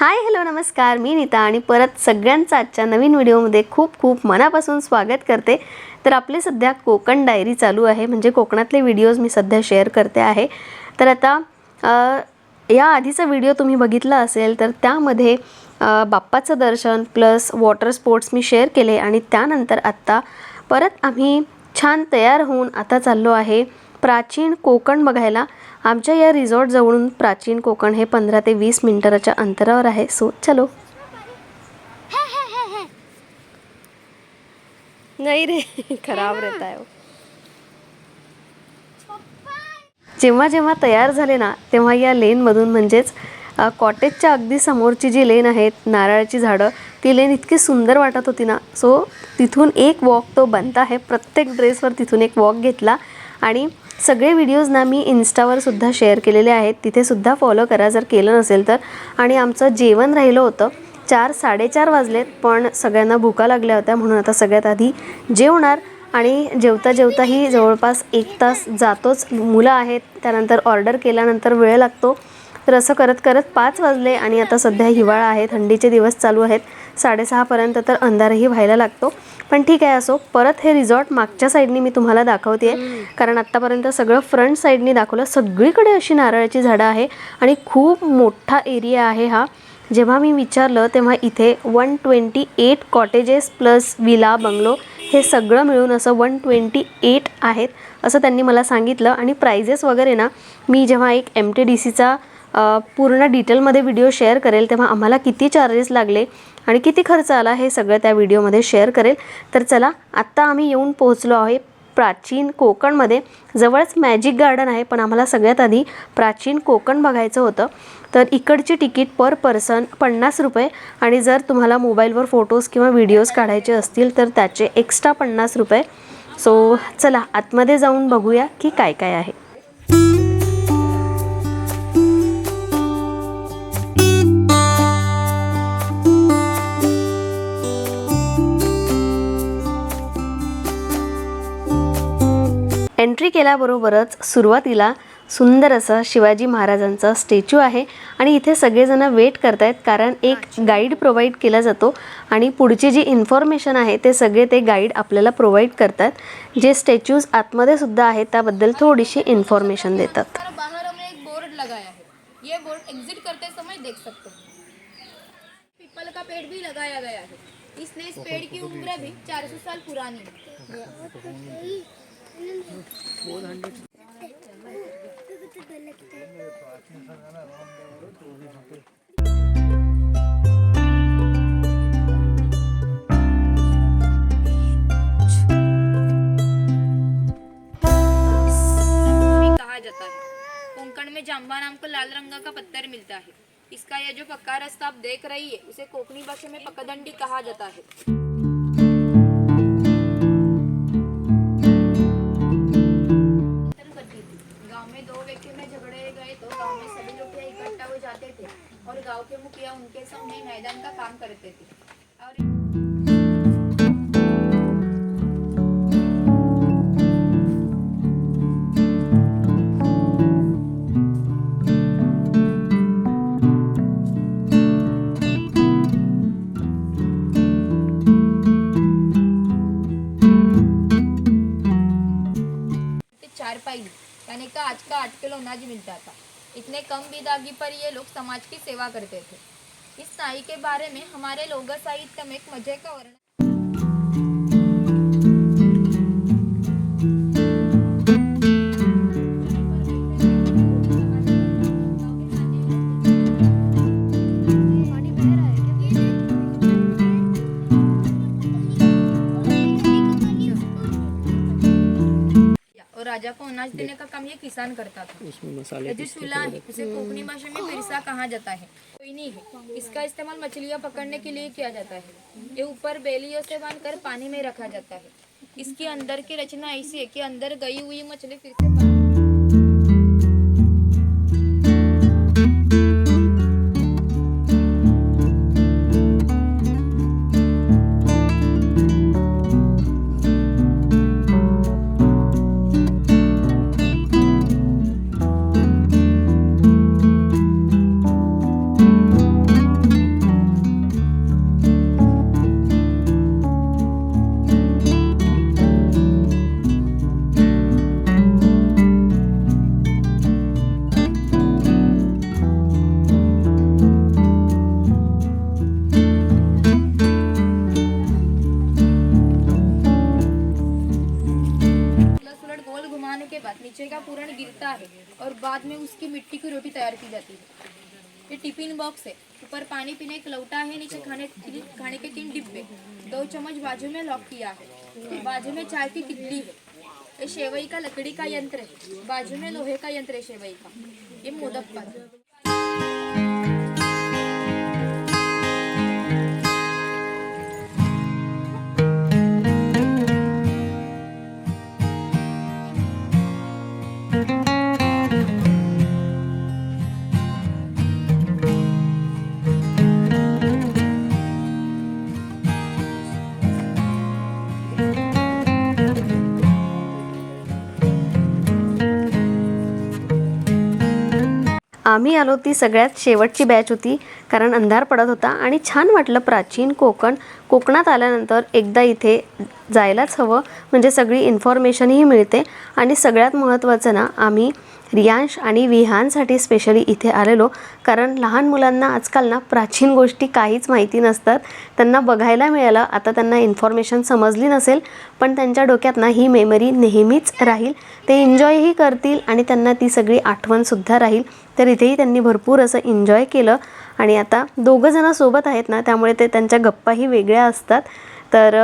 Hi hello नमस्कार. मी नीता आणि परत सगळ्यांचं आजच्या नवीन व्हिडिओमध्ये खूप खूप मनापासून स्वागत करते. तर आपली सध्या कोकण डायरी चालू आहे. म्हणजे कोकणातले व्हिडिओज मी सध्या शेअर करते आहे. तर आता या आधीचा व्हिडिओ तुम्ही बघितला असेल तर त्यामध्ये बाप्पाचं दर्शन प्लस वॉटर स्पोर्ट्स मी शेअर केले आणि त्यानंतर आत्ता परत आम्ही छान तयार होऊन आता चाललो आहे प्राचीन कोकण बघायला. आमच्या या रिसॉर्टजवळून प्राचीन कोकण हे पंधरा ते वीस मिनिटाच्या अंतरावर आहे. सो चलो. नाही रे खराब रहता है वो. जेव्हा जेव्हा तयार झाले ना तेव्हा या लेनमधून म्हणजेच कॉटेजच्या अगदी समोरची जी लेन आहेत नारळाची झाडं ती लेन इतकी सुंदर वाटत होती ना. सो तिथून एक वॉक तो बनता आहे. प्रत्येक ड्रेसवर तिथून एक वॉक घेतला. आणि सगळे व्हिडिओज ना मी इन्स्टावर सुद्धा शेअर केलेले आहेत. तिथे सुद्धा फॉलो करा जर केलं नसेल तर. आणि आमचं जेवण राहिलं होतं. चार साडेचार वाजलेत पण सगळ्यांना भुका लागल्या होत्या. म्हणून आता सगळ्यात आधी जेवणार. आणि जेवता जेवताही जवळपास एक तास जातोच. मुलं आहेत. त्यानंतर ऑर्डर केल्यानंतर वेळ लागतो. तर असं करत करत पाच वाजले आणि आता सध्या हिवाळा आहे. थंडीचे दिवस चालू आहेत. साडेसहापर्यंत तर अंधारही व्हायला लागतो. पण ठीक आहे असो परत हे रिझॉर्ट मागच्या साईडनी मी तुम्हाला दाखवते कारण आत्तापर्यंत सगळं फ्रंट साईडनी दाखवलं. सगळीकडे अशी नारळाची झाडं आहे आणि खूप मोठा एरिया आहे हा. जेव्हा मी विचारलं तेव्हा इथे one twenty eight cottages plus villa bungalow हे सगळं मिळून असं वन ट्वेंटी एट आहेत असं त्यांनी मला सांगितलं. आणि प्राइजेस वगैरे ना मी जेव्हा एक एम टी डी सीचा पूर्ण डिटेलमध्ये व्हिडिओ शेअर करेल तेव्हा आम्हाला किती चार्जेस लागले आणि किती खर्च आला हे सगळं त्या व्हिडिओमध्ये शेअर करेल. तर चला आत्ता आम्ही येऊन पोहोचलो आहे प्राचीन कोकणमध्ये. जवळच मॅजिक गार्डन आहे पण आम्हाला सगळ्यात आधी प्राचीन कोकण बघायचं होतं. तर इकडची तिकीट पर पर्सन पन्नास रुपये आणि जर तुम्हाला मोबाईलवर फोटोज किंवा व्हिडिओज काढायचे असतील तर त्याचे एक्स्ट्रा पन्नास रुपये. सो चला आतमध्ये जाऊन बघूया की काय काय आहे. एंट्री केल्याबरोबरच सुरुवातीला सुंदर असं शिवाजी महाराजांचा स्टॅच्यू आहे आणि इथे सगळेजण वेट करतायत कारण एक गाईड प्रोव्हाइड केला जातो आणि पुढची जी इन्फॉर्मेशन आहे ते सगळे ते गाईड आपल्याला प्रोव्हाइड करतात. जे स्टॅच्यूज आतमध्ये सुद्धा आहेत त्याबद्दल थोडीशी इन्फॉर्मेशन देतात. ये बोर्ड एग्जिट करते समय देख सकते हैं. पीपल का पेड़ भी लगाया गया है. इसने इस पेड़ की उम्र भी 400 साल पुरानी है. जाता है। कोंकण में जाम्बा नाम का लाल रंग का पत्थर मिलता है। इसका यह जो पक्का रास्ता आप देख रही है, उसे कोकणी भाषा में पकदंडी कहा जाता है। और गाँव के मुखिया उनके सामने मैदान का काम करते थे। और चार पाई यानी का आज का आठ किलो अनाज मिलता था। इतने कम बेदागी पर ये लोग समाज की सेवा करते थे। इस साई के बारे में हमारे लोग साहित्य में एक मजे का वर्णन राजा को अनाज देने का काम ये किसान करता था यदि चूल्हा है उसे कोंकणी भाषा में पिरसा कहा जाता है? कोई नहीं है. इसका इस्तेमाल मछलियाँ पकड़ने के लिए किया जाता है. ये ऊपर बेलियों से बाँध पानी में रखा जाता है. इसके अंदर की रचना ऐसी है कि अंदर गई हुई मछली फिर से बाद में उसकी मिट्टी की रोटी तैयार की जाती है। ये टिफ़िन बॉक्स है। ऊपर पानी पीने एक लौटा है, नीचे खाने खाने के तीन डिब्बे। दो चम्मच बाजू में लॉक किया है। बाजू में चाय की कितली है। ये शेवई का लकड़ी का यंत्र है। बाजू में लोहे का यंत्र है शेवई का। ये मोदक पात्र आम्ही आलो ती सगळ्यात शेवटची बॅच होती कारण अंधार पडत होता आणि छान वाटलं प्राचीन कोकण कोकणात आल्यानंतर एकदा इथे जायलाच हवं. म्हणजे सगळी इन्फॉर्मेशनही मिळते. आणि सगळ्यात महत्त्वाचं ना आम्ही रियांश आणि विहानसाठी स्पेशली इथे आलेलो. कारण लहान मुलांना आजकाल ना प्राचीन गोष्टी काहीच माहिती नसतात. त्यांना बघायला मिळालं. आता त्यांना इन्फॉर्मेशन समजली नसेल. पण त्यांच्या डोक्यात ना ही मेमरी नेहमीच राहील. ते एन्जॉयही करतील आणि त्यांना ती सगळी आठवणसुद्धा राहील. तर इथेही त्यांनी भरपूर असं एन्जॉय केलं. आणि आता दोघं जणं सोबत आहेत ना त्यामुळे ते त्यांच्या गप्पाही वेगळ्या असतात. तर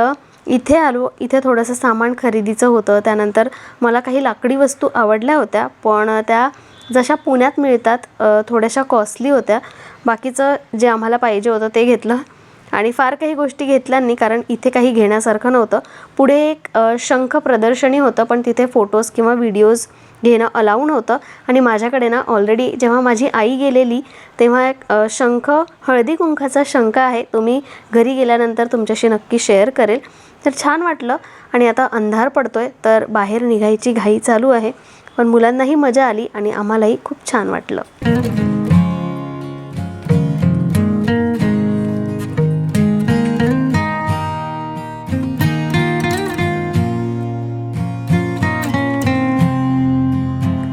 इथे आलो इथे थोडंसं सामान खरेदीचं होतं. त्यानंतर मला काही लाकडी वस्तू आवडल्या होत्या पण त्या जशा पुण्यात मिळतात थोड्याशा कॉस्टली होत्या. बाकीचं जे आम्हाला पाहिजे होतं ते घेतलं. आणि फार काही गोष्टी घेतल्या नाही कारण इथे काही घेण्यासारखं नव्हतं. पुढे एक शंख प्रदर्शनी होतं पण तिथे फोटोज किंवा व्हिडिओज घेणं अलाऊ नव्हतं. आणि माझ्याकडे ना ऑलरेडी जेव्हा माझी आई गेलेली तेव्हा एक शंख हळदी कुंखाचा शंख आहे तो मी घरी गेल्यानंतर तुमच्याशी नक्की शेअर करेल. तर छान वाटलं. आणि आता अंधार पडतो आहे तर बाहेर निघायची घाई चालू आहे. पण मुलांनाही मजा आली आणि आम्हालाही खूप छान वाटलं.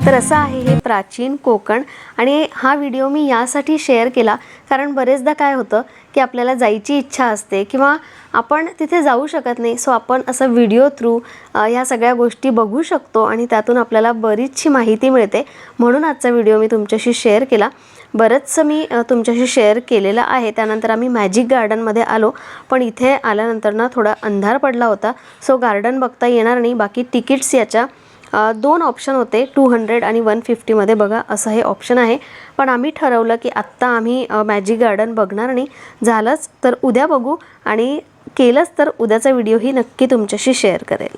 तर असं आहे हे प्राचीन कोकण आणि हा व्हिडिओ मी यासाठी शेअर केला. कारण बरेचदा काय होतं की आपल्याला जायची इच्छा असते किंवा आपण तिथे जाऊ शकत नाही. सो आपण असं व्हिडिओ थ्रू ह्या सगळ्या गोष्टी बघू शकतो आणि त्यातून आपल्याला बरीचशी माहिती मिळते. म्हणून आजचा व्हिडिओ मी तुमच्याशी शेअर केला. बरंचसं मी तुमच्याशी शेअर केलेलं आहे. त्यानंतर आम्ही मॅजिक गार्डनमध्ये आलो. पण इथे आल्यानंतर ना थोडा अंधार पडला होता. सो गार्डन बघता येणार नाही. बाकी तिकीट्स याच्या दोन ऑप्शन होते टू हंड्रेड आणि वन फिफ्टीमध्ये बघा असं हे ऑप्शन आहे. पण आम्ही ठरवलं की आत्ता आम्ही मॅजिक गार्डन बघणार नाही झालंच. तर उद्या बघू आणि केलंच तर उद्याचा व्हिडिओही नक्की तुमच्याशी शेअर करेल.